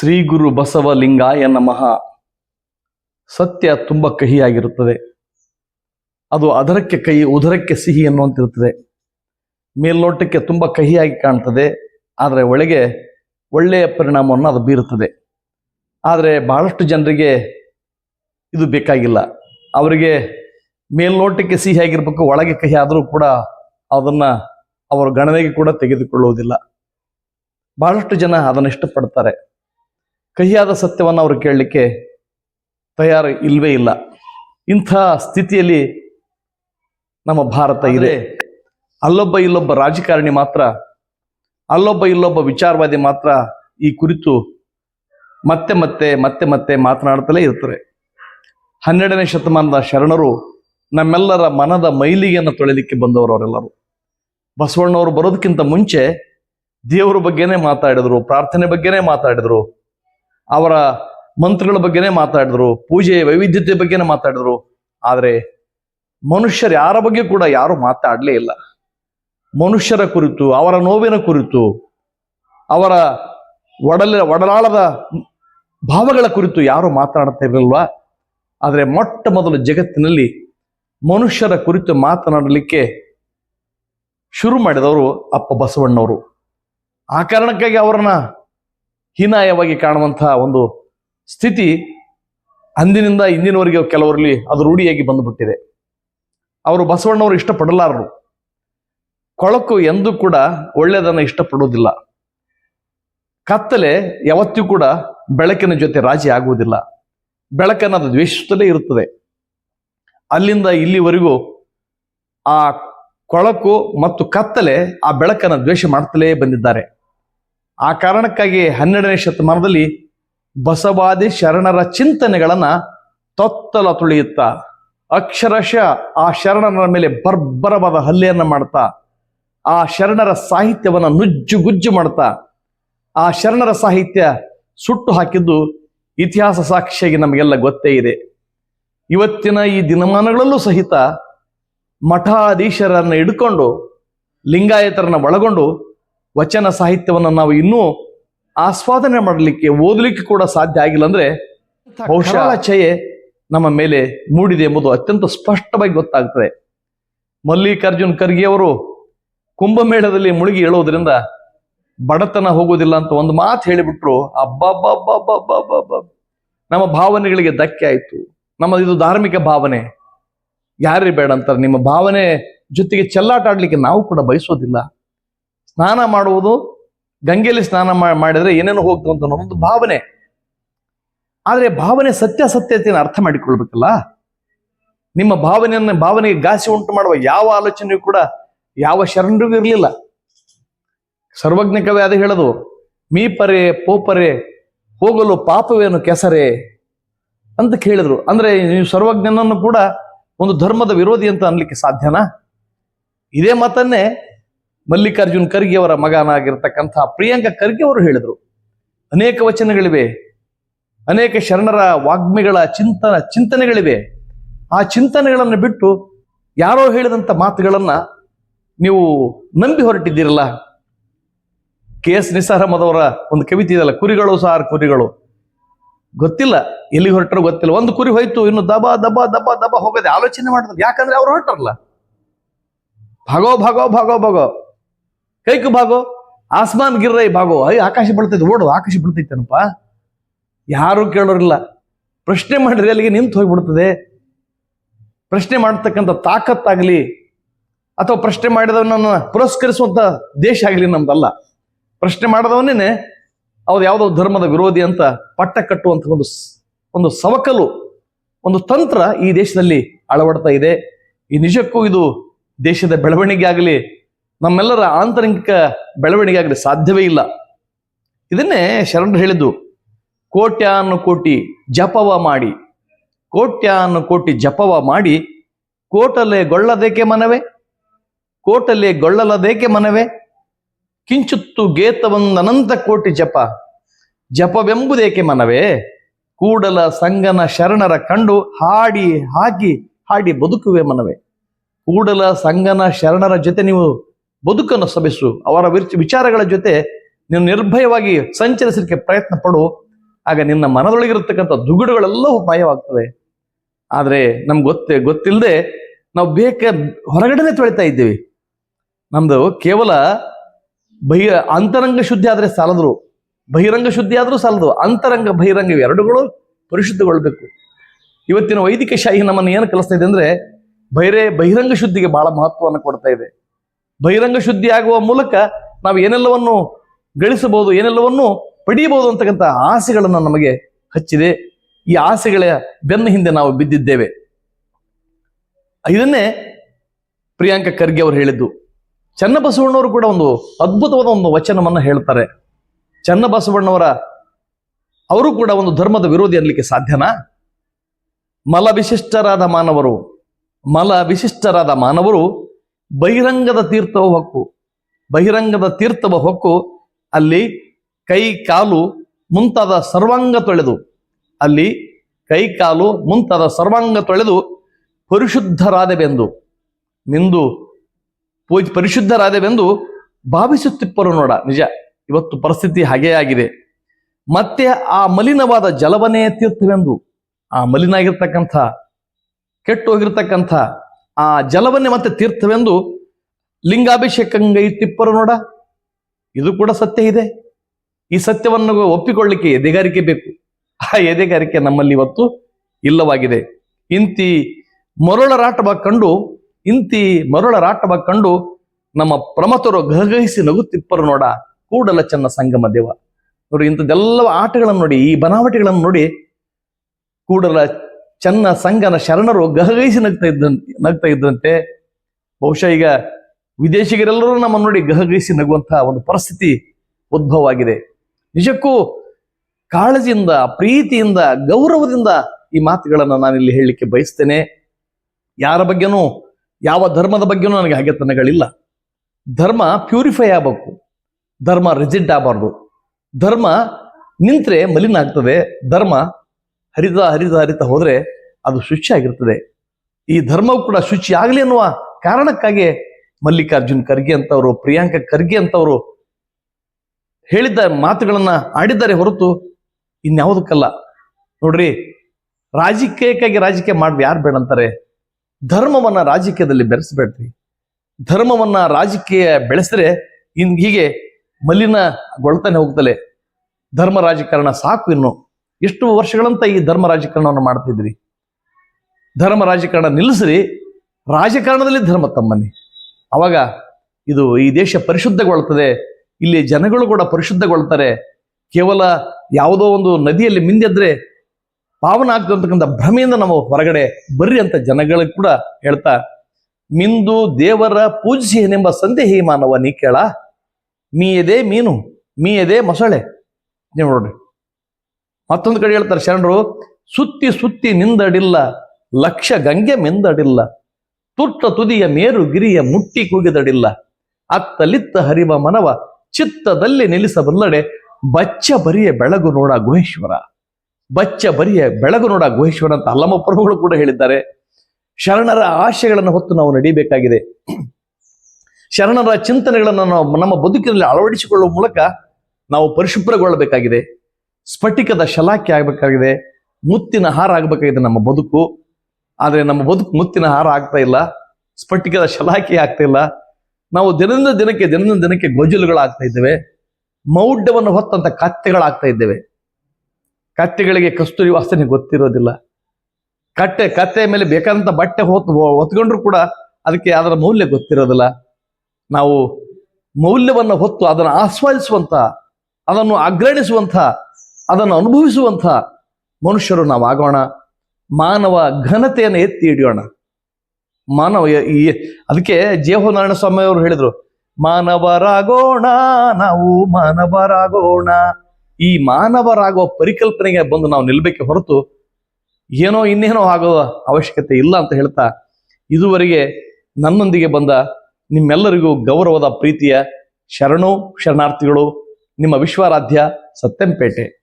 ಶ್ರೀ ಗುರು ಬಸವಲಿಂಗಾಯ ನಮಃ. ಸತ್ಯ ತುಂಬ ಕಹಿಯಾಗಿರುತ್ತದೆ. ಅದು ಅದರಕ್ಕೆ ಕಹಿ, ಉದರಕ್ಕೆ ಸಿಹಿ ಅನ್ನುವಂತಿರುತ್ತದೆ ಮೇಲ್ನೋಟಕ್ಕೆ ತುಂಬ ಕಹಿಯಾಗಿ ಕಾಣ್ತದೆ. ಆದರೆ ಒಳಗೆ ಒಳ್ಳೆಯ ಪರಿಣಾಮವನ್ನು ಅದು ಬೀರುತ್ತದೆ. ಆದರೆ ಬಹಳಷ್ಟು ಜನರಿಗೆ ಇದು ಬೇಕಾಗಿಲ್ಲ. ಅವರಿಗೆ ಮೇಲ್ನೋಟಕ್ಕೆ ಸಿಹಿಯಾಗಿರ್ಬೇಕು ಒಳಗೆ ಕಹಿ ಆದರೂ ಕೂಡ ಅದನ್ನು ಅವರ ಗಣನೆಗೆ ಕೂಡ ತೆಗೆದುಕೊಳ್ಳುವುದಿಲ್ಲ. ಬಹಳಷ್ಟು ಜನ ಅದನ್ನು ಇಷ್ಟಪಡ್ತಾರೆ. ಕಹಿಯಾದ ಸತ್ಯವನ್ನು ಅವರು ಕೇಳಲಿಕ್ಕೆ ತಯಾರು ಇಲ್ವೇ ಇಲ್ಲ. ಇಂಥ ಸ್ಥಿತಿಯಲ್ಲಿ ನಮ್ಮ ಭಾರತ ಇದೆ. ಅಲ್ಲೊಬ್ಬ ಇಲ್ಲೊಬ್ಬ ರಾಜಕಾರಣಿ ಮಾತ್ರ, ಅಲ್ಲೊಬ್ಬ ಇಲ್ಲೊಬ್ಬ ವಿಚಾರವಾದಿ ಮಾತ್ರ ಈ ಕುರಿತು ಮತ್ತೆ ಮತ್ತೆ ಮತ್ತೆ ಮತ್ತೆ ಮಾತನಾಡ್ತಲೇ ಇರ್ತಾರೆ. ಹನ್ನೆರಡನೇ ಶತಮಾನದ ಶರಣರು ನಮ್ಮೆಲ್ಲರ ಮನದ ಮೈಲಿಗೆಯನ್ನು ತೊಳೆಲಿಕ್ಕೆ ಬಂದವರು ಅವರೆಲ್ಲರೂ. ಬಸವಣ್ಣವರು ಬರೋದಕ್ಕಿಂತ ಮುಂಚೆ ದೇವರ ಬಗ್ಗೆನೇ ಮಾತಾಡಿದ್ರು, ಪ್ರಾರ್ಥನೆ ಬಗ್ಗೆನೇ ಮಾತಾಡಿದ್ರು ಅವರ ಮಂತ್ರಗಳ ಬಗ್ಗೆನೇ ಮಾತಾಡಿದ್ರು ಪೂಜೆ ವೈವಿಧ್ಯತೆ ಬಗ್ಗೆನೇ ಮಾತಾಡಿದ್ರು. ಆದರೆ ಮನುಷ್ಯರು ಯಾರ ಬಗ್ಗೆ ಕೂಡ ಯಾರು ಮಾತಾಡಲೇ ಇಲ್ಲ. ಮನುಷ್ಯರ ಕುರಿತು, ಅವರ ನೋವಿನ ಕುರಿತು, ಅವರ ಒಡಲ, ಒಡಲಾಳದ ಭಾವಗಳ ಕುರಿತು ಯಾರು ಮಾತನಾಡ್ತಾ ಇರಲಿಲ್ವಾ? ಆದರೆ ಮೊಟ್ಟ ಮೊದಲು ಜಗತ್ತಿನಲ್ಲಿ ಮನುಷ್ಯರ ಕುರಿತು ಮಾತನಾಡಲಿಕ್ಕೆ ಶುರು ಮಾಡಿದವರು ಅಪ್ಪ ಬಸವಣ್ಣವರು. ಆ ಕಾರಣಕ್ಕಾಗಿ ಅವರನ್ನ ಹೀನಾಯವಾಗಿ ಕಾಣುವಂತಹ ಒಂದು ಸ್ಥಿತಿ ಅಂದಿನಿಂದ ಇಂದಿನವರೆಗೆ ಕೆಲವರಲ್ಲಿ ಅದು ರೂಢಿಯಾಗಿ ಬಂದುಬಿಟ್ಟಿದೆ. ಅವರು ಬಸವಣ್ಣವರು ಇಷ್ಟಪಡಲಾರರು. ಕೊಳಕು ಎಂದೂ ಕೂಡ ಒಳ್ಳೆಯದನ್ನು ಇಷ್ಟಪಡುವುದಿಲ್ಲ. ಕತ್ತಲೆ ಯಾವತ್ತೂ ಕೂಡ ಬೆಳಕಿನ ಜೊತೆ ರಾಜಿ ಆಗುವುದಿಲ್ಲ. ಬೆಳಕನ್ನು ಅದು ದ್ವೇಷಿಸುತ್ತಲೇ ಇರುತ್ತದೆ. ಅಲ್ಲಿಂದ ಇಲ್ಲಿವರೆಗೂ ಆ ಕೊಳಕು ಮತ್ತು ಕತ್ತಲೆ ಆ ಬೆಳಕನ್ನು ದ್ವೇಷ ಮಾಡ್ತಲೇ ಬಂದಿದ್ದಾರೆ. ಆ ಕಾರಣಕ್ಕಾಗಿ ಹನ್ನೆರಡನೇ ಶತಮಾನದಲ್ಲಿ ಬಸವಾದಿ ಶರಣರ ಚಿಂತನೆಗಳನ್ನ ತೊತ್ತಲ ತುಳಿಯುತ್ತಾ, ಅಕ್ಷರಶಃ ಆ ಶರಣರ ಮೇಲೆ ಬರ್ಬರವಾದ ಹಲ್ಲೆಯನ್ನ ಮಾಡ್ತಾ, ಆ ಶರಣರ ಸಾಹಿತ್ಯವನ್ನ ನುಜ್ಜುಗುಜ್ಜು ಮಾಡ್ತಾ, ಆ ಶರಣರ ಸಾಹಿತ್ಯ ಸುಟ್ಟು ಹಾಕಿದ್ದು ಇತಿಹಾಸ ಸಾಕ್ಷಿಯಾಗಿ ನಮಗೆಲ್ಲ ಗೊತ್ತೇ ಇದೆ. ಇವತ್ತಿನ ಈ ದಿನಮಾನಗಳಲ್ಲೂ ಸಹಿತ ಮಠಾಧೀಶರನ್ನ ಹಿಡ್ಕೊಂಡು, ಲಿಂಗಾಯತರನ್ನ ಒಳಗೊಂಡು ವಚನ ಸಾಹಿತ್ಯವನ್ನು ನಾವು ಇನ್ನೂ ಆಸ್ವಾದನೆ ಮಾಡಲಿಕ್ಕೆ ಓದಲಿಕ್ಕೆ ಕೂಡ ಸಾಧ್ಯ ಆಗಿಲ್ಲ ಅಂದ್ರೆ ಬಹುಶಃ ಛಯೆ ನಮ್ಮ ಮೇಲೆ ಮೂಡಿದೆ ಎಂಬುದು ಅತ್ಯಂತ ಸ್ಪಷ್ಟವಾಗಿ ಗೊತ್ತಾಗ್ತದೆ. ಮಲ್ಲಿಕಾರ್ಜುನ್ ಖರ್ಗೆ ಅವರು ಕುಂಭಮೇಳದಲ್ಲಿ ಮುಳುಗಿ ಹೇಳೋದ್ರಿಂದ ಬಡತನ ಹೋಗೋದಿಲ್ಲ ಅಂತ ಒಂದು ಮಾತು ಹೇಳಿಬಿಟ್ರು. ಅಬ್ಬಬ್ಬಬ್ಬಬ್ಬಬ್ಬಬ್ಬ. ನಮ್ಮ ಭಾವನೆಗಳಿಗೆ ಧಕ್ಕೆ ಆಯ್ತು. ನಮ್ಮ ಇದು ಧಾರ್ಮಿಕ ಭಾವನೆ. ಯಾರೇ ಬೇಡ ಅಂತಾರೆ. ನಿಮ್ಮ ಭಾವನೆ ಜೊತೆಗೆ ಚೆಲ್ಲಾಟ ಆಡ್ಲಿಕ್ಕೆ ನಾವು ಕೂಡ ಬಯಸೋದಿಲ್ಲ. ಸ್ನಾನ ಮಾಡುವುದು, ಗಂಗೆಯಲ್ಲಿ ಸ್ನಾನ ಮಾಡಿದರೆ ಏನೇನೋ ಹೋಗ್ತು ಅಂತ ಒಂದು ಭಾವನೆ. ಆದರೆ ಭಾವನೆ ಸತ್ಯಾಸತ್ಯತೆಯನ್ನು ಅರ್ಥ ಮಾಡಿಕೊಳ್ಬೇಕಲ್ಲ? ನಿಮ್ಮ ಭಾವನೆಯನ್ನು, ಭಾವನೆಗೆ ಗಾಸಿ ಉಂಟು ಮಾಡುವ ಯಾವ ಆಲೋಚನೆಯೂ ಕೂಡ ಯಾವ ಶರಣರಿಗೂ ಇರಲಿಲ್ಲ. ಸರ್ವಜ್ಞ ಕವಿ ಅದು ಹೇಳೋದು, ಮೀಪರೆ ಪೋಪರೆ, ಹೋಗಲು ಪಾಪವೇನು ಕೆಸರೆ ಅಂತ ಕೇಳಿದ್ರು. ಅಂದ್ರೆ ನೀವು ಸರ್ವಜ್ಞನನ್ನು ಕೂಡ ಒಂದು ಧರ್ಮದ ವಿರೋಧಿ ಅಂತ ಅನ್ಲಿಕ್ಕೆ ಸಾಧ್ಯನಾ? ಇದೇ ಮಾತನ್ನೇ ಮಲ್ಲಿಕಾರ್ಜುನ್ ಖರ್ಗೆ ಅವರ ಮಗನಾಗಿರ್ತಕ್ಕಂಥ ಪ್ರಿಯಾಂಕ ಖರ್ಗೆ ಅವರು ಹೇಳಿದರು. ಅನೇಕ ವಚನಗಳಿವೆ. ಅನೇಕ ಶರಣರ ವಾಗ್ಮಿಗಳ ಚಿಂತನ, ಚಿಂತನೆಗಳಿವೆ. ಆ ಚಿಂತನೆಗಳನ್ನು ಬಿಟ್ಟು ಯಾರೋ ಹೇಳಿದಂಥ ಮಾತುಗಳನ್ನ ನೀವು ನಂಬಿ ಹೊರಟಿದ್ದೀರಲ್ಲ? ಕೆ ಎಸ್ ನಿಸಾರ್ ಒಂದು ಕವಿತೆ ಇದೆಯಲ್ಲ, ಕುರಿಗಳು ಸಾರ್ ಕುರಿಗಳು. ಗೊತ್ತಿಲ್ಲ, ಎಲ್ಲಿ ಹೊರಟರು ಗೊತ್ತಿಲ್ಲ. ಒಂದು ಕುರಿ ಹೋಯ್ತು, ಇನ್ನು ದಬ ದಬ ದಬ ದಬ ಹೋಗದೆ ಆಲೋಚನೆ ಮಾಡಿದ್ರು. ಯಾಕಂದ್ರೆ ಅವ್ರು ಹೊರಟರಲ್ಲ. ಭಾಗೋ ಭಾಗೋ ಭಾಗೋ ಭಾಗೋ. ಕೈಕು ಭಾಗೋ ಆಸ್ಮಾನ್ ಗಿರ್ರೈ ಭಾಗೋ ಐ ಆಕಾಶ ಬೀಳ್ತೈತೆ, ಓಡು, ಆಕಾಶ ಬೀಳ್ತೈತೇನಪ್ಪ? ಯಾರು ಕೇಳೋರಿಲ್ಲ. ಪ್ರಶ್ನೆ ಮಾಡಿದ್ರೆ ಅಲ್ಲಿಗೆ ನಿಂತು ಹೋಗ್ಬಿಡ್ತದೆ. ಪ್ರಶ್ನೆ ಮಾಡತಕ್ಕಂಥ ತಾಕತ್ತಾಗಲಿ, ಅಥವಾ ಪ್ರಶ್ನೆ ಮಾಡಿದವನನ್ನು ಪುರಸ್ಕರಿಸುವಂತ ದೇಶ ಆಗಲಿ ನಮ್ದಲ್ಲ. ಪ್ರಶ್ನೆ ಮಾಡಿದವನೇನೆ, ಅವ್ರು ಯಾವುದೋ ಧರ್ಮದ ವಿರೋಧಿ ಅಂತ ಪಟ್ಟ ಕಟ್ಟುವಂತ ಒಂದು ಒಂದು ಸವಕಲು, ಒಂದು ತಂತ್ರ ಈ ದೇಶದಲ್ಲಿ ಅಳವಡ್ತಾ ಇದೆ. ಈ ನಿಜಕ್ಕೂ ಇದು ದೇಶದ ಬೆಳವಣಿಗೆ ಆಗಲಿ ನಮ್ಮೆಲ್ಲರ ಆಂತರಿಕ ಬೆಳವಣಿಗೆ ಆಗಲಿ ಸಾಧ್ಯವೇ ಇಲ್ಲ. ಇದನ್ನೇ ಶರಣರು ಹೇಳಿದ್ದು, ಕೋಟ್ಯಾನು ಕೋಟಿ ಜಪವ ಮಾಡಿ, ಕೋಟ್ಯಾನು ಕೋಟಿ ಜಪವ ಮಾಡಿ, ಕೋಟಲೆ ಗೊಳ್ಳದೇಕೆ ಮನವೇ, ಕೋಟಲೆ ಗೊಳ್ಳಲದೇಕೆ ಮನವೇ, ಕಿಂಚುತ್ತು ಗೇತವೊಂದನಂತ ಕೋಟಿ ಜಪ, ಜಪವೆಂಬುದೇಕೆ ಮನವೇ, ಕೂಡಲ ಸಂಗನ ಶರಣರ ಕಂಡು ಹಾಡಿ ಹಾಕಿ ಹಾಡಿ ಬದುಕುವೆ ಮನವೇ, ಕೂಡಲ ಸಂಗನ ಶರಣರ ಜೊತೆ ನೀವು ಬದುಕನ್ನು ಸಭಿಸು, ಅವರ ವಿಚ- ವಿಚಾರಗಳ ಜೊತೆ ನೀನು ನಿರ್ಭಯವಾಗಿ ಸಂಚರಿಸಲಿಕ್ಕೆ ಪ್ರಯತ್ನ ಪಡು. ಆಗ ನಿನ್ನ ಮನದೊಳಗಿರತಕ್ಕಂಥ ದುಗುಡುಗಳೆಲ್ಲವೂ ಮಾಯವಾಗ್ತವೆ ಆದರೆ ನಮ್ಗೆ ಗೊತ್ತೇ ಗೊತ್ತಿಲ್ಲದೆ ನಾವು ಬೇಕ ಹೊರಗಡೆನೆ ತೊಳಿತಾ ಇದ್ದೀವಿ. ನಮ್ದು ಕೇವಲ ಬಹಿ ಅಂತರಂಗ ಶುದ್ಧಿ ಆದರೆ ಸಾಲದ್ರು ಬಹಿರಂಗ ಶುದ್ಧಿ ಆದರೂ ಸಾಲದು. ಅಂತರಂಗ, ಬಹಿರಂಗ ಎರಡುಗಳು ಪರಿಶುದ್ಧಗೊಳ್ಬೇಕು. ಇವತ್ತಿನ ವೈದಿಕ ಶಾಹಿ ನಮ್ಮನ್ನು ಏನು ಕಲಿಸ್ತಾ ಇದೆ ಅಂದ್ರೆ ಬಹಿರೇ ಬಹಿರಂಗ ಶುದ್ಧಿಗೆ ಬಹಳ ಮಹತ್ವವನ್ನು ಕೊಡ್ತಾ ಇದೆ. ಬಹಿರಂಗ ಶುದ್ಧಿ ಆಗುವ ಮೂಲಕ ನಾವು ಏನೆಲ್ಲವನ್ನು ಗಳಿಸಬಹುದು, ಏನೆಲ್ಲವನ್ನು ಪಡೆಯಬಹುದು ಅಂತಕ್ಕಂಥ ಆಸೆಗಳನ್ನು ನಮಗೆ ಹಚ್ಚಿದೆ. ಈ ಆಸೆಗಳ ಬೆನ್ನ ಹಿಂದೆ ನಾವು ಬಿದ್ದಿದ್ದೇವೆ. ಇದನ್ನೇ ಪ್ರಿಯಾಂಕ ಖರ್ಗೆ ಅವರು ಹೇಳಿದ್ದು, ಚನ್ನಬಸವಣ್ಣವರು ಕೂಡ ಒಂದು ಅದ್ಭುತವಾದ ಒಂದು ವಚನವನ್ನು ಹೇಳ್ತಾರೆ. ಚನ್ನಬಸವಣ್ಣವರ, ಅವರು ಕೂಡ ಒಂದು ಧರ್ಮದ ವಿರೋಧಿ ಅನ್ನಲಿಕ್ಕೆ ಸಾಧ್ಯನಾ? ಮಲ ವಿಶಿಷ್ಟರಾದ ಮಾನವರು ಮಲ ವಿಶಿಷ್ಟರಾದ ಮಾನವರು ಬಹಿರಂಗದ ತೀರ್ಥವ ಹೊಕ್ಕು. ಬಹಿರಂಗದ ತೀರ್ಥವ ಹೊಕ್ಕು, ಅಲ್ಲಿ ಕೈ ಕಾಲು ಮುಂತಾದ ಸರ್ವಾಂಗ ತೊಳೆದು, ಅಲ್ಲಿ ಕೈ ಕಾಲು ಮುಂತಾದ ಸರ್ವಾಂಗ ತೊಳೆದು ಪರಿಶುದ್ಧರಾದೆವೆಂದು, ನಿಂದು ಪೂಜ ಪರಿಶುದ್ಧರಾದೆವೆಂದು ಭಾವಿಸುತ್ತಿಪ್ಪರು ನೋಡ, ನಿಜ. ಇವತ್ತು ಪರಿಸ್ಥಿತಿ ಹಾಗೇ ಆಗಿದೆ. ಮತ್ತೆ ಆ ಮಲಿನವಾದ ಜಲವನೇ ತೀರ್ಥವೆಂದು, ಆ ಮಲಿನ ಆಗಿರ್ತಕ್ಕಂಥ ಕೆಟ್ಟು ಹೋಗಿರ್ತಕ್ಕಂಥ ಆ ಜಲವನ್ನೇ ಮತ್ತೆ ತೀರ್ಥವೆಂದು ಲಿಂಗಾಭಿಷೇಕಂಗೈ ತಿಪ್ಪರು ನೋಡ. ಇದು ಕೂಡ ಸತ್ಯ ಇದೆ. ಈ ಸತ್ಯವನ್ನು ಒಪ್ಪಿಕೊಳ್ಳಿಕ್ಕೆ ಎದೆಗಾರಿಕೆ ಬೇಕು. ಆ ಎದೆಗಾರಿಕೆ ನಮ್ಮಲ್ಲಿ ಇವತ್ತು ಇಲ್ಲವಾಗಿದೆ. ಇಂತಿ ಮರುಳರಾಟವ ಕಂಡು, ಇಂತಿ ಮರುಳರಾಟವ ಕಂಡು ನಮ್ಮ ಪ್ರಮತರು ಗಹಗಹಿಸಿ ನಗುತ್ತಿಪ್ಪರು ನೋಡ ಕೂಡಲ ಚೆನ್ನ ಸಂಗಮ ದೇವ. ನೋಡಿ ಇಂಥದ್ದೆಲ್ಲ ಆಟಗಳನ್ನು ನೋಡಿ, ಈ ಬನಾವಟಿಗಳನ್ನು ನೋಡಿ ಕೂಡಲ ಚೆನ್ನ ಸಂಘನ ಶರಣರು ಗಹಗೈಸಿ ನಗ್ತಾ ಇದ್ದಂತೆ ನಗ್ತಾ ಇದ್ದಂತೆ ಬಹುಶಃ ಈಗ ವಿದೇಶಿಗರೆಲ್ಲರೂ ನಮ್ಮನ್ನು ನೋಡಿ ಗಹಗೈಸಿ ನಗುವಂತಹ ಒಂದು ಪರಿಸ್ಥಿತಿ ಉದ್ಭವ ಆಗಿದೆ ನಿಜಕ್ಕೂ ಕಾಳಜಿಯಿಂದ, ಪ್ರೀತಿಯಿಂದ, ಗೌರವದಿಂದ ಈ ಮಾತುಗಳನ್ನು ನಾನಿಲ್ಲಿ ಹೇಳಲಿಕ್ಕೆ ಬಯಸ್ತೇನೆ. ಯಾರ ಬಗ್ಗೆನೂ, ಯಾವ ಧರ್ಮದ ಬಗ್ಗೆನೂ ನನಗೆ ಹಗೆತನಗಳಿಲ್ಲ ಧರ್ಮ ಪ್ಯೂರಿಫೈ ಆಗಬೇಕು. ಧರ್ಮ ರಿಜಿಡ್ ಆಗಬಾರ್ದು. ಧರ್ಮ ನಿಂತ್ರೆ ಮಲಿನ ಆಗ್ತದೆ. ಧರ್ಮ ಹರಿದ ಹರಿದ ಹರಿತ ಹೋದ್ರೆ ಅದು ಶುಚಿ ಆಗಿರ್ತದೆ. ಈ ಧರ್ಮವು ಕೂಡ ಶುಚಿ ಆಗಲಿ ಅನ್ನುವ ಕಾರಣಕ್ಕಾಗಿ ಮಲ್ಲಿಕಾರ್ಜುನ್ ಖರ್ಗೆ ಅಂತವರು, ಪ್ರಿಯಾಂಕ ಖರ್ಗೆ ಅಂತವರು ಹೇಳಿದ್ದ ಮಾತುಗಳನ್ನ ಆಡಿದ್ದಾರೆ ಹೊರತು ಇನ್ಯಾವುದಕ್ಕಲ್ಲ. ನೋಡ್ರಿ, ರಾಜಕೀಯಕ್ಕಾಗಿ ರಾಜಕೀಯ ಮಾಡಿ ಯಾರು ಬೇಡ ಅಂತಾರೆ? ಧರ್ಮವನ್ನ ರಾಜಕೀಯದಲ್ಲಿ ಬೆರೆಸಬೇಡ್ರಿ. ಧರ್ಮವನ್ನ ರಾಜಕೀಯ ಬೆಳೆಸಿದ್ರೆ ಇನ್ ಹೀಗೆ ಮಲಿನಗೊಳ್ತಾನೆ ಹೋಗ್ತಲೆ. ಧರ್ಮ ರಾಜಕಾರಣ ಸಾಕು ಇನ್ನು. ಎಷ್ಟು ವರ್ಷಗಳಂತ ಈ ಧರ್ಮ ರಾಜಕಾರಣವನ್ನು ಮಾಡ್ತಿದ್ರಿ. ಧರ್ಮ ರಾಜಕಾರಣ ನಿಲ್ಲಿಸ್ರಿ. ರಾಜಕಾರಣದಲ್ಲಿ ಧರ್ಮ ತಮ್ಮನಿ ಅವಾಗ ಇದು ಈ ದೇಶ ಪರಿಶುದ್ಧಗೊಳ್ತದೆ ಇಲ್ಲಿ ಜನಗಳು ಕೂಡ ಪರಿಶುದ್ಧಗೊಳ್ತಾರೆ. ಕೇವಲ ಯಾವುದೋ ಒಂದು ನದಿಯಲ್ಲಿ ಮಿಂದೆದ್ರೆ ಪಾವನ ಆಗ್ತಕ್ಕಂಥ ಭ್ರಮೆಯಿಂದ ನಾವು ಹೊರಗಡೆ ಬರ್ರಿ ಅಂತ ಜನಗಳಿಗೆ ಕೂಡ ಹೇಳ್ತಾ, ಮಿಂದು ದೇವರ ಪೂಜಿಸಿನೆಂಬ ಸಂದೇಹಿ ಮಾನವ ನೀ ಕೇಳ. ಮೀಯದೆ ಮೀನು, ಮೀಯದೆ ಮೊಸಳೆ. ನೀವು ನೋಡ್ರಿ. ಮತ್ತೊಂದು ಕಡೆ ಹೇಳ್ತಾರೆ, ಶರಣರು, ಸುತ್ತಿ ಸುತ್ತಿ ನಿಂದಡಿಲ್ಲ, ಲಕ್ಷ ಗಂಗೆ ಮೆಂದಡಿಲ್ಲ ತುಟ್ಟ ತುದಿಯ ಮೇರು ಗಿರಿಯ ಮುಟ್ಟಿ ಕೂಗಿದಡಿಲ್ಲ, ಅತ್ತಲಿತ್ತ ಹರಿವ ಮನವ ಚಿತ್ತದಲ್ಲಿ ನಿಲ್ಲಿಸಬಲ್ಲಡೆ, ಬಚ್ಚ ಬರಿಯ ಬೆಳಗು ನೋಡ ಗುಹೇಶ್ವರ, ಬಚ್ಚ ಬರಿಯ ಬೆಳಗು ನೋಡ ಗುಹೇಶ್ವರ ಅಂತ ಅಲ್ಲಮ್ಮ ಪ್ರಭುಗಳು ಕೂಡ ಹೇಳಿದ್ದಾರೆ. ಶರಣರ ಆಶಯಗಳನ್ನು ಹೊತ್ತು ನಾವು ನಡೀಬೇಕಾಗಿದೆ. ಶರಣರ ಚಿಂತನೆಗಳನ್ನು ನಾವು ನಮ್ಮ ಬದುಕಿನಲ್ಲಿ ಅಳವಡಿಸಿಕೊಳ್ಳುವ ಮೂಲಕ ನಾವು ಪರಿಶುಭ್ರಗೊಳ್ಳಬೇಕಾಗಿದೆ. ಸ್ಫಟಿಕದ ಶಲಾಖೆ ಆಗಬೇಕಾಗಿದೆ, ಮುತ್ತಿನ ಹಾರ ಆಗಬೇಕಾಗಿದೆ ನಮ್ಮ ಬದುಕು. ಆದರೆ ನಮ್ಮ ಬದುಕು ಮುತ್ತಿನ ಹಾರ ಆಗ್ತಾ ಇಲ್ಲ, ಸ್ಫಟಿಕದ ಶಲಾಖೆ ಆಗ್ತಾ ಇಲ್ಲ. ನಾವು ದಿನದಿಂದ ದಿನಕ್ಕೆ ದಿನದಿಂದ ದಿನಕ್ಕೆ ಗೊಜಲುಗಳಾಗ್ತಾ ಇದ್ದೇವೆ. ಮೌಢ್ಯವನ್ನು ಹೊತ್ತಂತ ಕತ್ತೆಗಳಾಗ್ತಾ ಇದ್ದೇವೆ. ಕತ್ತೆಗಳಿಗೆ ಕಸ್ತೂರಿ ವಾಸನೆ ಗೊತ್ತಿರೋದಿಲ್ಲ. ಕಟ್ಟೆ ಕತ್ತೆ ಮೇಲೆ ಬೇಕಾದಂತ ಬಟ್ಟೆ ಹೊತ್ತು ಹೊತ್ಕೊಂಡ್ರು ಕೂಡ ಅದಕ್ಕೆ ಅದರ ಮೌಲ್ಯ ಗೊತ್ತಿರೋದಿಲ್ಲ. ನಾವು ಮೌಲ್ಯವನ್ನು ಹೊತ್ತು ಅದನ್ನು ಆಸ್ವಾದಿಸುವಂತ, ಅದನ್ನು ಅಗ್ರಣಿಸುವಂತ ಅದನ್ನು ಅನುಭವಿಸುವಂಥ ಮನುಷ್ಯರು ನಾವು ಆಗೋಣ ಮಾನವ ಘನತೆಯನ್ನು ಎತ್ತಿ ಹಿಡಿಯೋಣ. ಮಾನವ ಅದಕ್ಕೆ ಜೇಹೋನಾರಾಯಣ ಸ್ವಾಮಿ ಅವರು ಹೇಳಿದರು, ಮಾನವರಾಗೋಣ, ನಾವು ಮಾನವರಾಗೋಣ. ಈ ಮಾನವರಾಗುವ ಪರಿಕಲ್ಪನೆಗೆ ಬಂದು ನಾವು ನಿಲ್ಬೇಕೆ ಹೊರತು ಏನೋ ಇನ್ನೇನೋ ಆಗೋ ಅವಶ್ಯಕತೆ ಇಲ್ಲ ಅಂತ ಹೇಳ್ತಾ ಇದುವರೆಗೆ ನನ್ನೊಂದಿಗೆ ಬಂದ ನಿಮ್ಮೆಲ್ಲರಿಗೂ ಗೌರವದ ಪ್ರೀತಿಯ ಶರಣು, ಶರಣಾರ್ಥಿಗಳು, ನಿಮ್ಮ ವಿಶ್ವಾರಾಧ್ಯ ಸತ್ಯಂಪೇಟೆ.